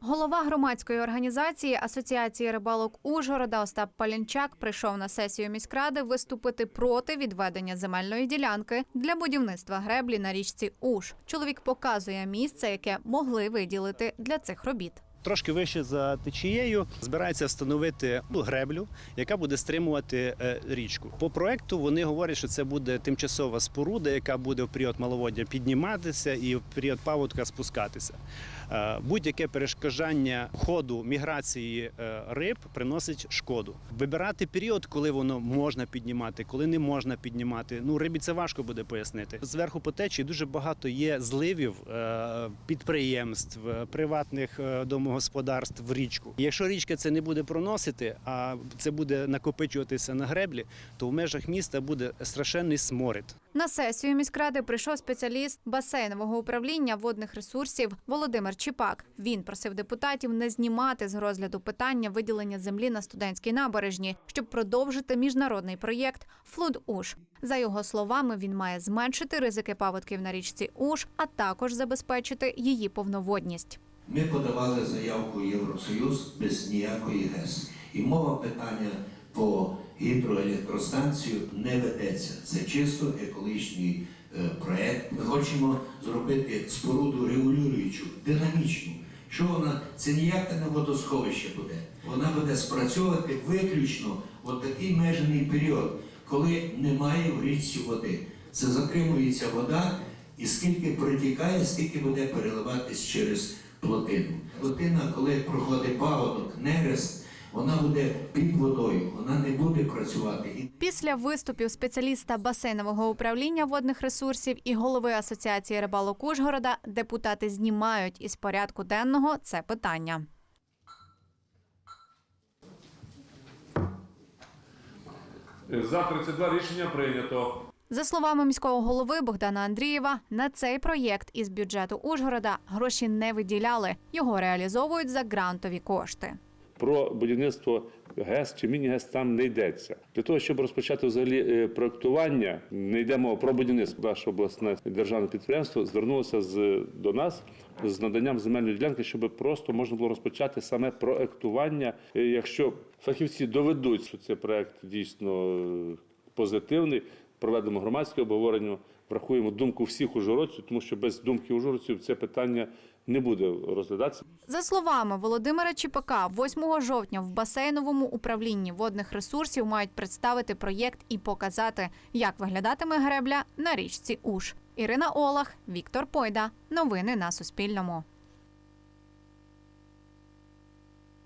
Голова громадської організації Асоціації рибалок Ужгорода Остап Палінчак прийшов на сесію міськради виступити проти відведення земельної ділянки для будівництва греблі на річці Уж. Чоловік показує місце, яке могли виділити для цих робіт. Трошки вище за течією збирається встановити ну, греблю, яка буде стримувати е, річку. По проекту вони говорять, що це буде тимчасова споруда, яка буде в період маловоддя підніматися і в період паводка спускатися. Е, Будь-яке перешкоджання ходу міграції е, риб приносить шкоду. Вибирати період, коли воно можна піднімати, коли не можна піднімати. Ну рибі це важко буде пояснити. Зверху по течії дуже багато є зливів підприємств, приватних е, домогосподарств в річку. Якщо річка це не буде проносити, а це буде накопичуватися на греблі, то в межах міста буде страшенний сморід. На сесію міськради прийшов спеціаліст басейнового управління водних ресурсів Володимир Чіпак. Він просив депутатів не знімати з розгляду питання виділення землі на студентській набережні, щоб продовжити міжнародний проєкт Флуд Уж. За його словами, він має зменшити ризики паводків на річці Уж, а також забезпечити її повноводність. Ми подавали заявку в Євросоюз без ніякої ГЕС. І мова питання по гідроелектростанцію не ведеться. Це чисто екологічний е, проект. Ми хочемо зробити споруду регулюючу, динамічну. Що вона це ніяке не водосховище буде. Вона буде спрацьовувати виключно в такий межений період, коли немає в річці води. Це затримується вода, і скільки протікає, стільки буде переливатись через плотину. Плотина, коли проходить паводок, нерест, вона буде під водою, вона не буде працювати. Після виступів спеціаліста басейнового управління водних ресурсів і голови асоціації рибалок Ужгорода депутати знімають із порядку денного це питання. За 32 рішення прийнято. За словами міського голови Богдана Андрієва, на цей проєкт із бюджету Ужгорода гроші не виділяли. Його реалізовують за грантові кошти. Про будівництво ГЕС чи міні-ГЕС там не йдеться. Для того, щоб розпочати взагалі е, проектування, не йде мова про будівництво. Наше обласне державне підприємство звернулося з, до нас з наданням земельної ділянки, щоб просто можна було розпочати саме проектування. Е, Якщо фахівці доведуть, що цей проект дійсно е, позитивний, проведемо громадське обговорення, врахуємо думку всіх ужгородців, тому що без думки ужгородців це питання не буде розглядатися. За словами Володимира Чіпака, 8 жовтня в басейновому управлінні водних ресурсів мають представити проєкт і показати, як виглядатиме гребля на річці Уж. Ірина Олах, Віктор Пойда. Новини на Суспільному.